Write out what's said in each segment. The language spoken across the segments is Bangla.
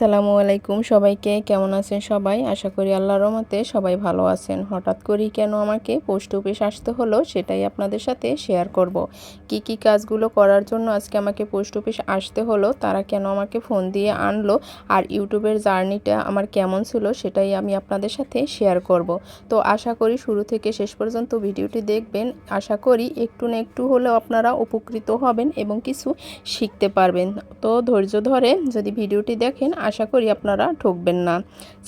আসসালামু আলাইকুম সবাইকে, কেমন আছেন সবাই আশা করি আল্লাহর রহমতে সবাই ভালো আছেন হঠাৎ করেই কেন আমাকে পোস্ট অফিস আসতে হলো সেটাই আপনাদের সাথে শেয়ার করব। কি কি কাজগুলো করার জন্য আজকে আমাকে পোস্ট অফিস আসতে হলো, তারা কেন আমাকে ফোন দিয়ে আনলো, আর ইউটিউবের জার্নিটা আমার কেমন ছিল সেটাই আমি আপনাদের সাথে শেয়ার করব। তো আশা করি শুরু থেকে শেষ পর্যন্ত ভিডিওটি দেখবেন আশা করি একটু না একটু হলেও আপনারা উপকৃত হবেন এবং কিছু শিখতে পারবেন তো ধৈর্য ধরে যদি ভিডিওটি দেখেন আশা করি আপনারা ঠকবেন না।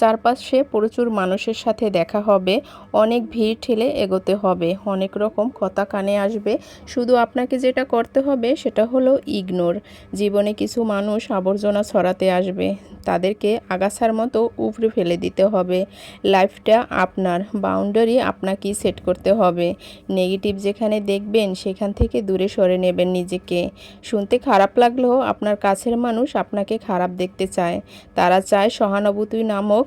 চারপাশে প্রচুর মানুষের সাথে দেখা হবে, অনেক ভিড় ঠেলে এগোতে হবে, অনেক রকম কথা কানে আসবে। শুধু আপনাকে যেটা করতে হবে সেটা হলো ইগনোর। জীবনে কিছু মানুষ আবর্জনা ছড়াতে আসবে, তাদেরকে আগাছার মতো উপরে ফেলে দিতে হবে। লাইফটা আপনার, বাউন্ডারি আপনাকেই সেট করতে হবে। নেগেটিভ যেখানে দেখবেন সেখান থেকে দূরে সরে নেবেন নিজেকে। শুনতে খারাপ লাগলেও আপনার কাছের মানুষ আপনাকে খারাপ দেখতে চায়। তারা চায় সহানুভূতি নামক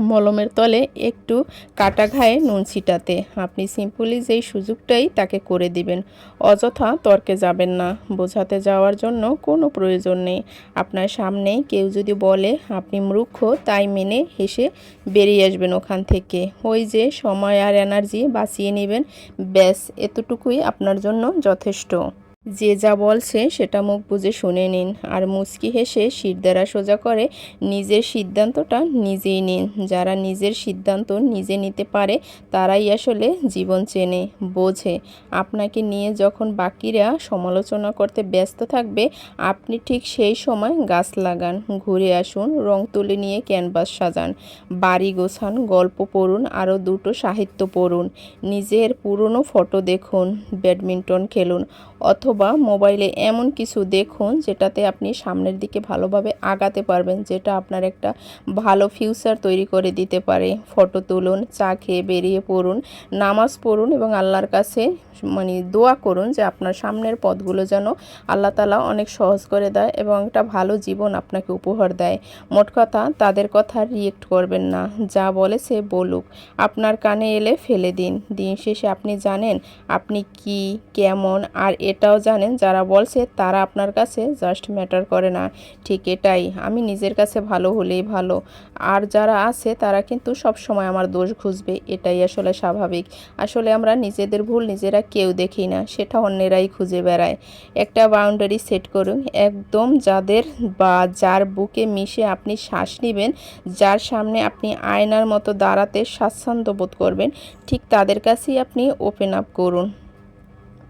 মলমের তলে একটু কাটা ঘায়ে নুন ছিটাতে। আপনি সিম্পলি যেই সুযোগটাই তাকে করে দিবেন, অযথা তর্কে যাবেন না। বোঝাতে যাওয়ার জন্য কোনো প্রয়োজন নেই। আপনার সামনে কেউ যদি বলে, আপনি মূর্খ তাই মেনে হেসে বেরিয়ে আসবেন ওখান থেকে। ওই যে সময় আর এনার্জি বাঁচিয়ে নেবেন, ব্যাস, এতটুকুই আপনার জন্য যথেষ্ট। যে যা বলছে সেটা মুখ বুঝে শুনে নিন। আর মুচকি হেসে দ্বারা সোজা করে নিজের সিদ্ধান্তটা নিজেই নিন। যারা নিজের সিদ্ধান্ত নিজে নিতে পারে, তারাই আসলে জীবন চেনে, বোঝে। আপনাকে নিয়ে যখন বাকিরা সমালোচনা করতে ব্যস্ত থাকবে, আপনি ঠিক সেই সময় গাছ লাগান, ঘুরে আসুন, রং তুলে নিয়ে ক্যানভাস সাজান, বাড়ি গোছান, গল্প পড়ুন, আরও দুটো সাহিত্য পড়ুন, নিজের পুরনো ফটো দেখুন, ব্যাডমিন্টন খেলুন, অথবা মোবাইলে এমন কিছু দেখুন যেটাতে আপনি সামনের দিকে ভালোভাবে আগাতে পারবেন, যেটা আপনার একটা ভালো ফিউচার তৈরি করে দিতে পারে। ফটো তুলুন, চা খেয়ে বেরিয়ে পড়ুন, নামাজ পড়ুন এবং আল্লাহর কাছে মানে দোয়া করুন যে আপনার সামনের পথগুলো যেন আল্লাহ তালা অনেক সহজ করে দেয় এবং একটা ভালো জীবন আপনাকে উপহার দেয়। মোট কথা, তাদের কথা রিয়েক্ট করবেন না। যা বলে সে বলুক। আপনার কানে এলে ফেলে দিন। দিন শেষে আপনি জানেন আপনি কি, কেমন, আর এটাও জানেন, যারা বলছে তারা আপনার কাছে জাস্ট ম্যাটার করে না। ঠিক এটাই, আমি নিজের কাছে ভালো হলেই ভালো। আর যারা আছে, তারা কিন্তু সব সময় আমার দোষ খুঁজবে, এটাই আসলে স্বাভাবিক। আসলে আমরা নিজেদের ভুল নিজেরা কেউ দেখি না, সেটা অন্যেরাই খুঁজে বেড়ায়। একটা বাউন্ডারি সেট করুন, একদম যাদের বা যার বুকে মিশে আপনি শ্বাস নেবেন, যার সামনে আপনি আয়নার মতো দাঁড়াতে স্বাচ্ছন্দ্য বোধ করবেন, ঠিক তাদের কাছেই আপনি ওপেন আপ করুন।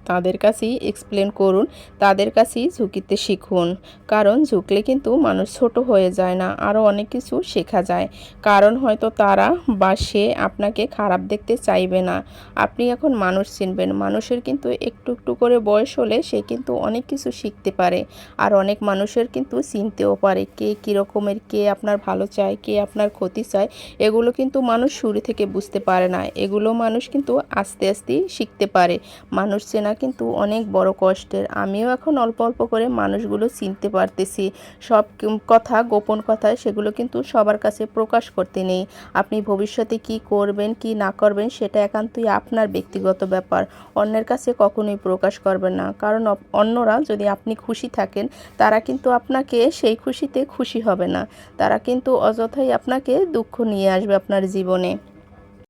তাদের কাছেই এক্সপ্লেন করুন, তাদের কাছেই ঝুঁকিতে শিখুন। কারণ ঝুঁকলে কিন্তু মানুষ ছোট হয়ে যায় না আরও অনেক কিছু শেখা যায়। কারণ হয়তো তারা বা সে আপনাকে খারাপ দেখতে চাইবে না। আপনি এখন মানুষ চিনবেন, মানুষের কিন্তু একটু একটু করে বয়স হলে সে কিন্তু অনেক কিছু শিখতে পারে। আর অনেক মানুষের কিন্তু চিনতেও পারে কে কীরকমের, কে আপনার ভালো চায়, কে আপনার ক্ষতি চায়। এগুলো কিন্তু মানুষ শুরু থেকে বুঝতে পারে না। এগুলো মানুষ কিন্তু আস্তে আস্তে শিখতে পারে। মানুষ চেনা কিন্তু অনেক বড় কষ্টের। আমিও এখন অল্প অল্প করে মানুষগুলো চিনতে পারতেছি। সব কথা, গোপন কথা, সেগুলো কিন্তু সবার কাছে প্রকাশ করতে নেই। আপনি ভবিষ্যতে কি করবেন, কি না করবেন, সেটা একান্তই আপনার ব্যক্তিগত ব্যাপার। অন্যের কাছে কখনোই প্রকাশ করবেন না। কারণ অন্যরা যদি আপনি খুশি থাকেন, তারা কিন্তু আপনাকে সেই খুশিতে খুশি হবে না। তারা কিন্তু অযথাই আপনাকে দুঃখ নিয়ে আসবে আপনার জীবনে।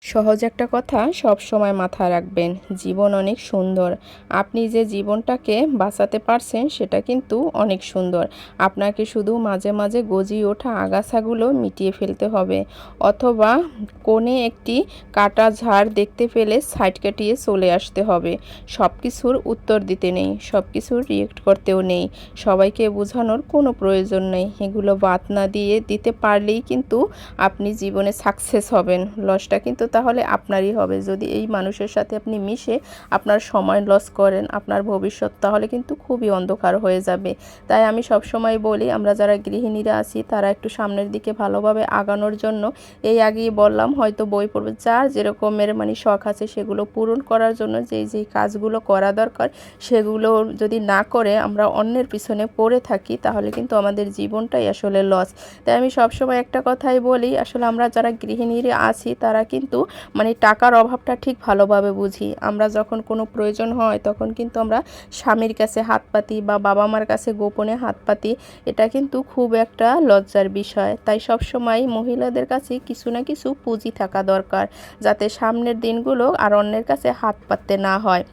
সহজ একটা কথা সব সময় মাথায় রাখবেন, জীবন অনেক সুন্দর। আপনি যে জীবনটাকে বাঁচাতে পারছেন সেটা কিন্তু অনেক সুন্দর। আপনাকে শুধু মাঝে মাঝে গজিয়ে ওঠা আগাছাগুলো মিটিয়ে ফেলতে হবে অথবা কোণে একটি কাটা ঝাড় দেখতে পেলে সাইড কাটিয়ে চলে আসতে হবে। সব কিছুর উত্তর দিতে নেই সব কিছুর রিয়েক্ট করতেও নেই। সবাইকে বোঝানোর কোনো প্রয়োজন নেই। এগুলো বাদ না দিয়ে দিতে পারলেই কিন্তু আপনি জীবনে সাকসেস হবেন। লসটা কিন্তু তাহলে আপনারই হবে। যদি এই মানুষের সাথে আপনি মিশে আপনার সময় লস করেন, আপনার ভবিষ্যৎ তাহলে কিন্তু খুবই অন্ধকার হয়ে যাবে। তাই আমি সব সময় বলি, আমরা যারা গৃহিণীরা আছি, তারা একটু সামনের দিকে ভালোভাবে আগানোর জন্য এই আগেই বললাম, হয়তো বই পড়বে। যার যেরকমের মানে শখ আছে, সেগুলো পূরণ করার জন্য যেই যেই কাজগুলো করা দরকার, সেগুলো যদি না করে আমরা অন্যের পিছনে পড়ে থাকি, তাহলে কিন্তু আমাদের জীবনটাই আসলে লস তাই আমি সবসময় একটা কথাই বলি, আসলে আমরা যারা গৃহিণীরা আছি, তারা কিন্তু কিন্তু মানে টাকার অভাবটা ঠিক ভালোভাবে বুঝি। আমরা যখন কোনো প্রয়োজন হয় তখন কিন্তু আমরা স্বামীর কাছে হাত পাতি বা বাবা মার কাছে গোপনে হাত পাতি, এটা কিন্তু খুব একটা লজ্জার বিষয়। তাই সব সময় মহিলাদের কাছে কিছু না কিছু পুঁজি থাকা দরকার, যাতে সামনের দিনগুলো আর অন্যের কাছে হাত পাততে না হয়।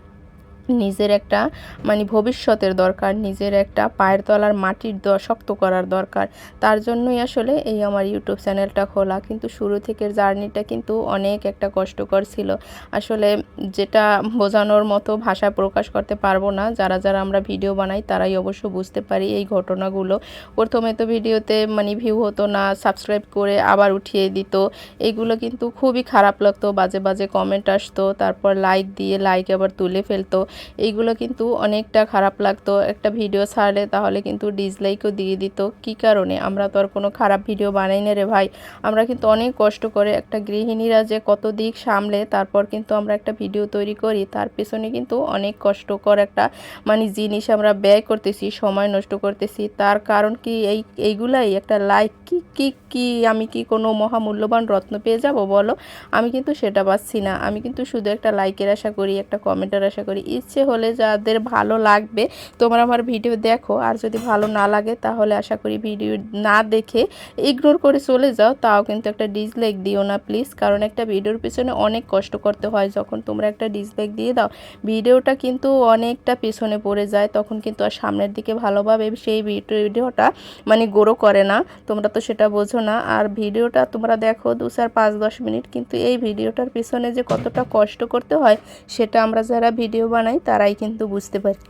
নিজের একটা মানে ভবিষ্যতের দরকার, নিজের একটা পায়ের তলার মাটির শক্ত করার দরকার। তার জন্যই আসলে এই আমার ইউটিউব চ্যানেলটা খোলা। কিন্তু শুরু থেকে জার্নিটা কিন্তু অনেক একটা কষ্টকর ছিল। আসলে যেটা বোঝানোর মতো ভাষায় প্রকাশ করতে পারব না। যারা যারা আমরা ভিডিও বানাই, তারাই অবশ্য বুঝতে পারি এই ঘটনাগুলো। প্রথমে তো ভিডিওতে মানে ভিউ হতো না সাবস্ক্রাইব করে আবার উঠিয়ে দিত। এইগুলো কিন্তু খুবই খারাপ লাগতো। বাজে বাজে কমেন্ট আসতো। তারপর লাইক দিয়ে লাইক আবার তুলে ফেলতো। এইগুলো কিন্তু অনেকটা খারাপ লাগতো। একটা ভিডিও ছাড়লে তাহলে কিন্তু ডিসলাইকও দিয়ে দিত। কি কারণে? আমরা তো আর কোনো খারাপ ভিডিও বানাই না রে ভাই। আমরা কিন্তু অনেক কষ্ট করে একটা গৃহিণীরা যে কত দিক সামলে, তারপর কিন্তু আমরা একটা ভিডিও তৈরি করি, তার পেছনে কিন্তু অনেক কষ্টকর একটা মানে জিনিস আমরা ব্যয় করতেছি, সময় নষ্ট করতেছি। তার কারণ কি এই, এইগুলাই একটা লাইক কি কি কি, আমি কি কোনো মহামূল্যবান রত্ন পেয়ে যাব বলো? আমি কিন্তু সেটা পাচ্ছি না। আমি কিন্তু শুধু একটা লাইকের আশা করি, একটা কমেন্টের আশা করি ইচ্ছে হলে যাদের ভালো লাগবে, তোমরা আমার ভিডিও দেখো। আর যদি ভালো না লাগে, তাহলে আশা করি ভিডিও না দেখে ইগনোর করে চলে যাও। তাও কিন্তু একটা ডিসলাইক দিও না প্লিজ কারণ একটা ভিডিওর পিছনে অনেক কষ্ট করতে হয়। যখন তোমরা একটা ডিসলাইক দিয়ে দাও, ভিডিওটা কিন্তু অনেকটা পেছনে পড়ে যায়। তখন কিন্তু আর সামনের দিকে ভালোভাবে সেই ভিডিওটা মানে গ্রো করে না। তোমরা তো সেটা বোঝো না। আর ভিডিওটা তোমরা দেখো দু চার পাঁচ দশ মিনিট। কিন্তু এই ভিডিওটার পিছনে যে কতটা কষ্ট করতে হয়, সেটা আমরা যারা ভিডিও বানাই তারাই কিন্তু বুঝতে পারি।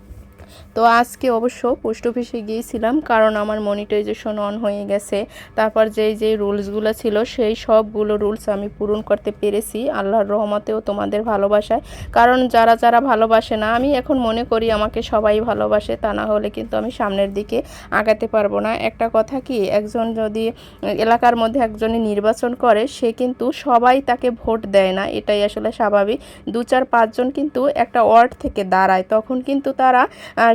তো আজকে অবশ্য পোস্ট অফিসে গিয়েছিলাম, কারণ আমার মনিটাইজেশন অন হয়ে গেছে। তারপর যেই যেই রুলসগুলো ছিল, সেই সবগুলো রুলস আমি পূরণ করতে পেরেছি আল্লাহর রহমতেও তোমাদের ভালোবাসায়। কারণ যারা যারা ভালোবাসে না, আমি এখন মনে করি আমাকে সবাই ভালোবাসে, তা না হলে কিন্তু আমি সামনের দিকে আগাতে পারব না। একটা কথা কি, একজন যদি এলাকার মধ্যে একজনে নির্বাচন করে, সে কিন্তু সবাই তাকে ভোট দেয় না, এটাই আসলে স্বাভাবিক। দু চার পাঁচজন কিন্তু একটা ওয়ার্ড থেকে দাঁড়ায়, তখন কিন্তু তারা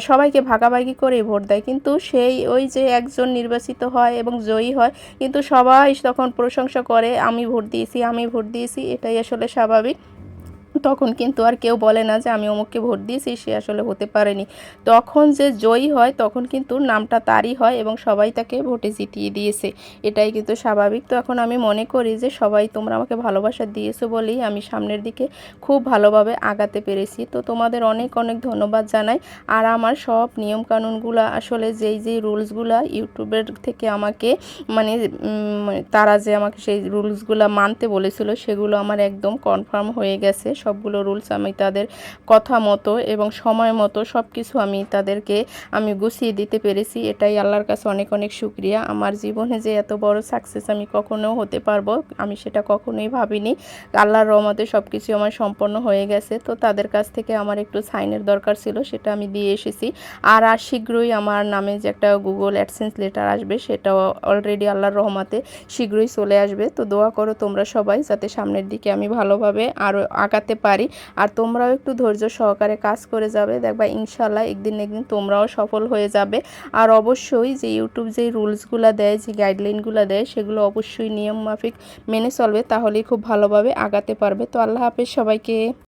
সবাইকে ভাগাভাগি করেই ভোট দেয়। কিন্তু সেই ওই যে একজন নির্বাচিত হয় এবং জয়ী হয়, কিন্তু সবাই তখন প্রশংসা করে, আমি ভোট দিয়েছি, আমি ভোট দিয়েছি। এটাই আসলে স্বাভাবিক। তখন কিন্তু আর কেউ বলে না যে আমি অমুককে ভোট দিয়েছি, সে আসলে হতে পারেনি। তখন যে জয়ী হয়, তখন কিন্তু নামটা তারই হয় এবং সবাই তাকে ভোটে জিতিয়ে দিয়েছে। এটাই কিন্তু স্বাভাবিক। তো এখন আমি মনে করি যে সবাই তোমরা আমাকে ভালোবাসা দিয়েছ বলেই আমি সামনের দিকে খুব ভালোভাবে আগাতে পেরেছি। তো তোমাদের অনেক অনেক ধন্যবাদ জানাই। আর আমার সব নিয়মকানুনগুলো আসলে যেই যেই রুলসগুলো ইউটিউবের থেকে আমাকে মানে তারা যে আমাকে সেই রুলসগুলো মানতে বলেছিল, সেগুলো আমার একদম কনফার্ম হয়ে গেছে। সবগুলো রুলস আমি তাদের কথা মতো এবং সময় মতো সব কিছু আমি তাদেরকে আমি গুছিয়ে দিতে পেরেছি। এটাই আল্লাহর কাছে অনেক অনেক শুক্রিয়া। আমার জীবনে যে এত বড় সাকসেস আমি কখনো হতে পারব, আমি সেটা কখনোই ভাবিনি। আল্লাহর রহমতে সব কিছু আমার সম্পন্ন হয়ে গেছে। তো তাদের কাছ থেকে আমার একটু সাইনের দরকার ছিল, সেটা আমি দিয়ে এসেছি। আর আর শীঘ্রই আমার নামে যে একটা গুগল অ্যাডসেন্স লেটার আসবে, সেটাও অলরেডি আল্লাহর রহমতে শীঘ্রই চলে আসবে। তো দোয়া করো তোমরা সবাই, যাতে সামনের দিকে আমি ভালোভাবে আরও আগাতে পারি। আর তোমরাও একটু ধৈর্য সহকারে কাজ করে যাবে। দেখবা ইনশাল্লাহ একদিন একদিন তোমরাও সফল হয়ে যাবে। আর অবশ্যই যে ইউটিউব যে রুলসগুলো দেয়, যে গাইডলাইনগুলো দেয়, সেগুলো অবশ্যই নিয়ম মাফিক মেনে চলবে। তাহলেই খুব ভালোভাবে আগাতে পারবে। তো আল্লাহ হাফেজ সবাইকে।